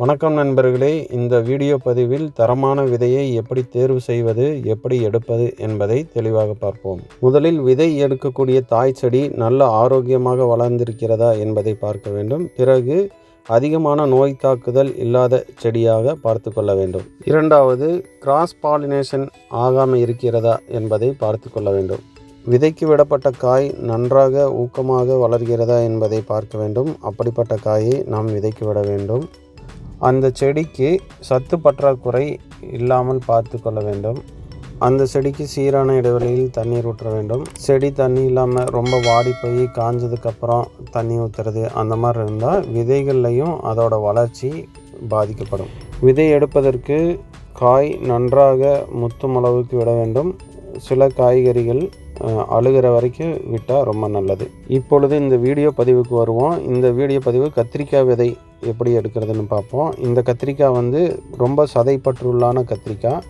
வணக்கம் நண்பர்களே. இந்த வீடியோ பதிவில் தரமான விதையை எப்படி தேர்வு செய்வது எப்படி எடுப்பது என்பதை தெளிவாக பார்ப்போம். முதலில் விதை எடுக்கக்கூடிய தாய் செடி நல்ல ஆரோக்கியமாக வளர்ந்திருக்கிறதா என்பதை பார்க்க வேண்டும். பிறகு அதிகமான நோய் தாக்குதல் இல்லாத செடியாக பார்த்து கொள்ள வேண்டும். இரண்டாவது கிராஸ் பாலினேஷன் ஆகாமல் இருக்கிறதா என்பதை பார்த்து கொள்ள வேண்டும். விதைக்கு விடப்பட்ட காய் நன்றாக ஊக்கமாக வளர்கிறதா என்பதை பார்க்க வேண்டும். அப்படிப்பட்ட காயை நாம் விதைக்கு விட வேண்டும். அந்த செடிக்கு சத்து பற்றாக்குறை இல்லாமல் பார்த்து கொள்ள வேண்டும். அந்த செடிக்கு சீரான இடைவெளியில் தண்ணீர் ஊற்ற வேண்டும். செடி தண்ணி இல்லாமல் ரொம்ப வாடி போய் காஞ்சதுக்கப்புறம் தண்ணி ஊற்றுறது அந்த மாதிரி இருந்தால் விதைகள்லையும் அதோட வளர்ச்சி பாதிக்கப்படும். விதை எடுப்பதற்கு காய் நன்றாக முத்தும் அளவுக்கு விட வேண்டும். சில காய்கறிகள் அழுகிற வரைக்கும் விட்டால் ரொம்ப நல்லது. இப்பொழுது இந்த வீடியோ பதிவுக்கு வருவோம். இந்த வீடியோ பதிவு கத்திரிக்காய் விதை எப்படி எடுக்கிறதுன்னு பார்ப்போம். இந்த கத்திரிக்காய் வந்து ரொம்ப சதைப்பற்றுள்ளான கத்திரிக்காய்.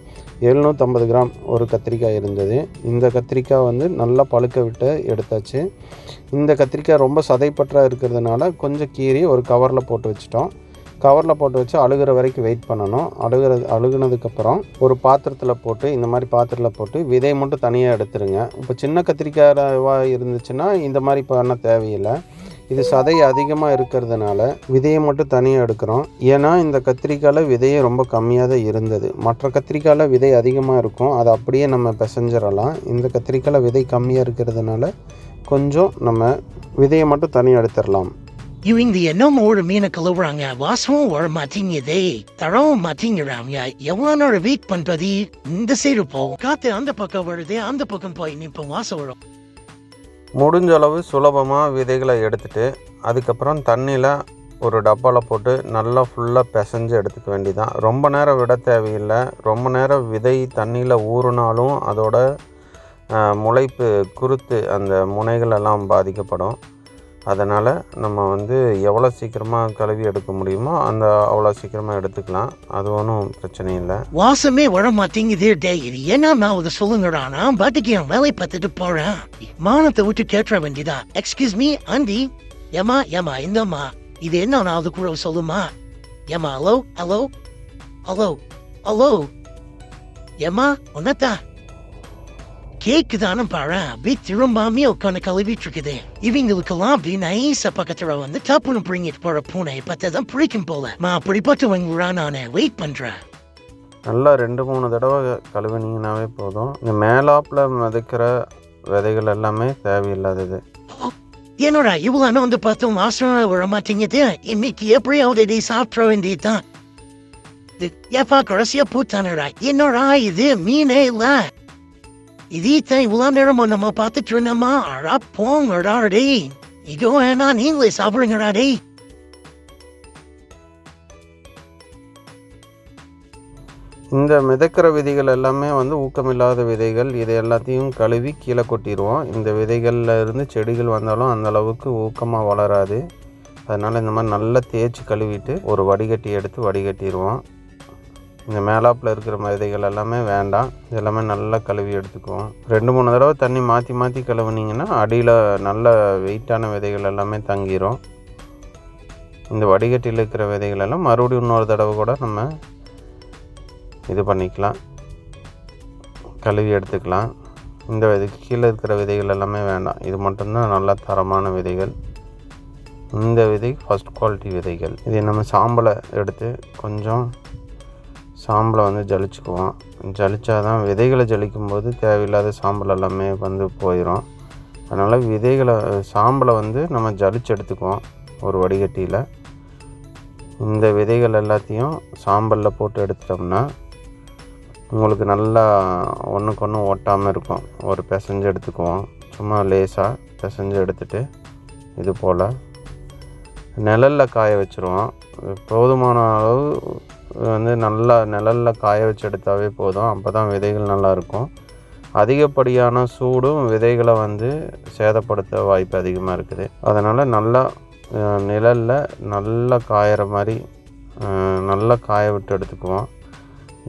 எழுநூற்றம்பது கிராம் ஒரு கத்திரிக்காய் இருந்தது. இந்த கத்திரிக்காய் வந்து நல்லா பழுக்க விட்டு எடுத்தாச்சு. இந்த கத்திரிக்காய் ரொம்ப சதைப்பற்றாக இருக்கிறதுனால கொஞ்சம் கீறி ஒரு கவரில் போட்டு வச்சிட்டோம். கவரில் போட்டு வச்சு அழுகிற வரைக்கும் வெயிட் பண்ணணும். அழுகிற அழுகுனதுக்கப்புறம் ஒரு பாத்திரத்தில் போட்டு இந்த மாதிரி பாத்திரத்தில் போட்டு விதை மட்டும் தனியாக எடுத்துருங்க. இப்போ சின்ன கத்திரிக்காய் இருந்துச்சுன்னா இந்த மாதிரி பண்ண தேவையில்லை. இது சதை அதிகமாக இருக்கிறதுனால விதையை மட்டும் தனியாக எடுக்கிறோம். ஏன்னா இந்த கத்திரிக்காயில் விதையே ரொம்ப கம்மியாக தான் இருந்தது. மற்ற கத்திரிக்காயில் விதை அதிகமாக இருக்கும். அதை அப்படியே நம்ம பிசைஞ்சிடலாம். இந்த கத்திரிக்காயில் விதை கம்மியாக இருக்கிறதுனால கொஞ்சம் நம்ம விதையை மட்டும் தனியாக எடுத்துடலாம். இவங்க என்னமோ ஒரு மீனை கழுவுறாங்க வாசமும் வர மாட்டேங்குதே தரவும் மாட்டேங்கிறாங்க எவ்வளோ நேரம் வெயிட் பண்றது இந்த சைடு போகும் காத்து அந்த பக்கம் வருது அந்த பக்கம் போய் நிற்போம் வாசம் வரும் முடிஞ்ச அளவு சுலபமாக விதைகளை எடுத்துட்டு அதுக்கப்புறம் தண்ணியில் ஒரு டப்பாவில் போட்டு நல்லா ஃபுல்லாக பிசைஞ்சு எடுத்துக்க வேண்டியதான் ரொம்ப நேரம் விட தேவையில்லை. ரொம்ப நேரம் விதை தண்ணியில் ஊறினாலும் அதோட முளைப்பு குருத்து அந்த முனைகளெல்லாம் பாதிக்கப்படும். அதனால் நம்ம வந்து எவ்வளோ சீக்கிரமாக கழுவி எடுக்க முடியுமோ அந்த அவ்வளோ சீக்கிரமாக எடுத்துக்கலாம். அது ஒன்றும் பிரச்சனை இல்லை. வாசமே வர மாட்டேங்குது டே இது என்ன நான் அதை சொல்லுங்கடா. நான் பாட்டுக்கு என் வேலை பார்த்துட்டு போகிறேன் மானத்தை விட்டு கேட்டுற வேண்டியதா? எக்ஸ்கியூஸ் மீ ஆண்டி ஏமா ஏமா இந்தம்மா. இது என்ன நான் அது கூட சொல்லுமா? ஏமா ஹலோ ஹலோ ஹலோ ஹலோ ஏமா ஒன்னத்தா கேக்குதானு பாரு அப்படியே திரும்பாமே உட்காந்து கழுவிட்டு இருக்குது இவங்களுக்கெல்லாம் அப்படி நைஸா பக்கத்துல வந்து தப்புன்னு பிடிங்கிட்டு போற பூனை பார்த்ததான் பிடிக்கும் போல. மா அப்படிப்பட்டவங்க நானே. வெயிட் பண்றேன் நல்லா ரெண்டு மூணு தடவை கழுவினீங்கனாவே போதும். இந்த மேலாப்பில் மிதக்கிற விதைகள் எல்லாமே தேவையில்லாதது. என்னடா இவ்வளவு வந்து பார்த்து மாசம் வர மாட்டேங்குது. இன்னைக்கு எப்படியாவது இதை சாப்பிட வேண்டியதுதான். ஏப்பா கடைசியா பூத்தானடா. என்னடா இது? மீனே இல்ல. இதைத்தான் இவ்வளவு நேரமும் நம்ம பார்த்துட்டு இருந்தோமா அடா போங்கடா டேய் இதோ வேணா நீங்களே சாப்பிடுங்கடா டே இந்த மிதக்கிற விதைகள் எல்லாமே வந்து ஊக்கமில்லாத விதைகள். இதை எல்லாத்தையும் கழுவி கீழே கொட்டிடுவோம். இந்த விதைகளில் இருந்து செடிகள் வந்தாலும் அந்த அளவுக்கு ஊக்கமாக வளராது. அதனால் இந்த மாதிரி நல்லா தேய்ச்சி கழுவிட்டு ஒரு வடிகட்டி எடுத்து வடிகட்டிடுவோம். இந்த மேலாப்பில் இருக்கிற விதைகள் எல்லாமே வேண்டாம். இது எல்லாமே நல்லா கழுவி எடுத்துக்குவோம். ரெண்டு மூணு தடவை தண்ணி மாற்றி மாற்றி கழுவுனீங்கன்னா அடியில் நல்ல வெயிட்டான விதைகள் எல்லாமே தங்கிரும். இந்த வடிகட்டியில் இருக்கிற விதைகள் எல்லாம் மறுபடியும் இன்னொரு தடவை கூட நம்ம இது பண்ணிக்கலாம். கழுவி எடுத்துக்கலாம். இந்த விதைக்கு கீழே இருக்கிற விதைகள் எல்லாமே வேண்டாம். இது மட்டும்தான் நல்ல தரமான விதைகள். இந்த விதை ஃபஸ்ட் குவாலிட்டி விதைகள். இதை நம்ம சாம்பலை எடுத்து கொஞ்சம் சாம்பலை வந்து ஜலிச்சுக்குவோம் ஜலிச்சாதான் விதைகளை ஜலிக்கும் போது தேவையில்லாத சாம்பல் எல்லாமே வந்து போயிடும் அதனால் விதைகளை சாம்பலை வந்து நம்ம ஜலிச்சு எடுத்துக்குவோம் ஒரு வடிகட்டியில். இந்த விதைகள் எல்லாத்தையும் சாம்பலில் போட்டு எடுத்துட்டோம்னா உங்களுக்கு நல்லா ஒன்றுக்கு ஒன்று ஒட்டாமல் இருக்கும். ஒரு பிசைஞ்சு எடுத்துக்குவோம். சும்மா லேசாக பிசைஞ்சு எடுத்துட்டு இது போல். நிழலில் காய வச்சுருவோம். போதுமான அளவு வந்து நல்லா நிழலில் காய வச்சு எடுத்தாவே போதும். அப்போ தான் விதைகள் நல்லா இருக்கும். அதிகப்படியான சூடும் விதைகளை வந்து சேதப்படுத்த வாய்ப்பு அதிகமாக இருக்குது. அதனால் நல்லா நிழலில் நல்லா காயிற மாதிரி நல்லா காய விட்டு எடுத்துக்குவோம்.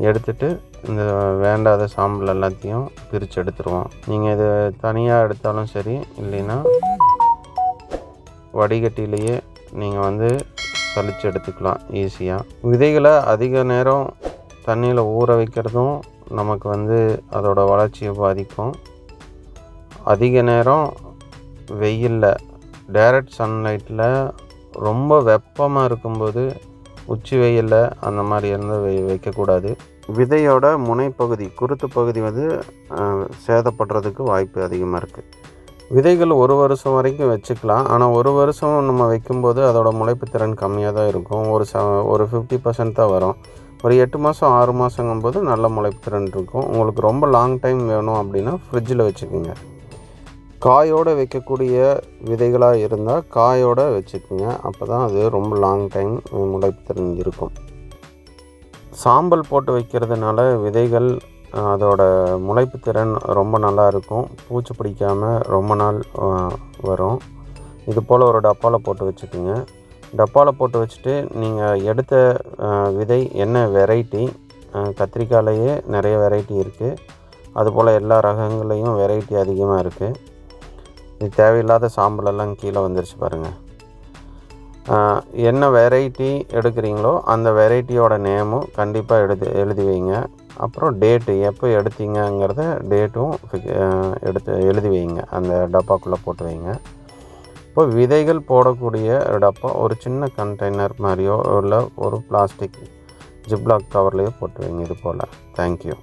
எடுத்துட்டு இந்த வேண்டாத சாம்பல் எல்லாத்தையும் பிரித்து எடுத்துருவோம். நீங்கள் இது தனியாக எடுத்தாலும் சரி இல்லைன்னா வடிகட்டிலேயே நீங்கள் வந்து சலிச்சு எடுத்துக்கலாம் ஈஸியாக விதைகளை அதிக நேரம் தண்ணியில் ஊற வைக்கிறதும் நமக்கு வந்து அதோட வளர்ச்சியை பாதிக்கும். அதிக நேரம் வெயிலில் டைரக்ட் சன்லைட்டில் ரொம்ப வெப்பமாக இருக்கும்போது உச்சி வெயிலில் அந்த மாதிரி இருந்தால் வை வைக்கக்கூடாது. விதையோட முனைப்பகுதி குருத்து பகுதி வந்து சேதப்படுறதுக்கு வாய்ப்பு அதிகமாக இருக்குது விதைகள் ஒரு வருஷம் வரைக்கும் வச்சுக்கலாம். ஆனால் ஒரு வருஷம் நம்ம வைக்கும்போது அதோட முளைப்பு திறன் கம்மியாக தான் இருக்கும். ஒரு ச ஒரு ஃபிஃப்டி பர்சன்ட் தான் வரும். ஒரு எட்டு மாதம் ஆறு மாதங்கும்போது நல்ல முளைப்பு திறன் இருக்கும். உங்களுக்கு ரொம்ப லாங் டைம் வேணும் அப்படின்னா ஃப்ரிட்ஜில் வச்சுக்கோங்க. காயோடு வைக்கக்கூடிய விதைகளாக இருந்தால் காயோடு வச்சுக்கோங்க. அப்போ தான் அது ரொம்ப லாங் டைம் முளைப்பு திறன் இருக்கும். சாம்பல் போட்டு வைக்கிறதுனால விதைகள் அதோட முளைப்பு திறன் ரொம்ப நல்லா இருக்கும். பூச்சி பிடிக்காமல் ரொம்ப நாள் வரும். இது போல் ஒரு டப்பாவில் போட்டு வச்சுக்கோங்க. டப்பாவில் போட்டு வச்சுட்டு நீங்கள் எடுத்த விதை என்ன வெரைட்டி கத்திரிக்காயிலேயே நிறைய வெரைட்டி இருக்குது அதுபோல் எல்லா ரகங்களையும் வெரைட்டி அதிகமாக இருக்குது இது தேவையில்லாத சாம்பலெல்லாம் கீழே வந்துருச்சு பாருங்கள் என்ன வெரைட்டி எடுக்கிறீங்களோ அந்த வெரைட்டியோட நேமும் கண்டிப்பாக எழுதி எழுதி வைங்க. அப்புறம் டேட்டு எப்போ எடுத்தீங்கங்கிறத டேட்டும் எடுத்து எழுதி வைங்க. அந்த டப்பாக்குள்ளே போட்டு வைங்க. இப்போ விதைகள் போடக்கூடிய டப்பா ஒரு சின்ன கண்டெய்னர் மாதிரியோ இல்லை ஒரு பிளாஸ்டிக் ஜிப்லாக் கவர்லேயோ போட்டு வைங்க இது போல். தேங்க்யூ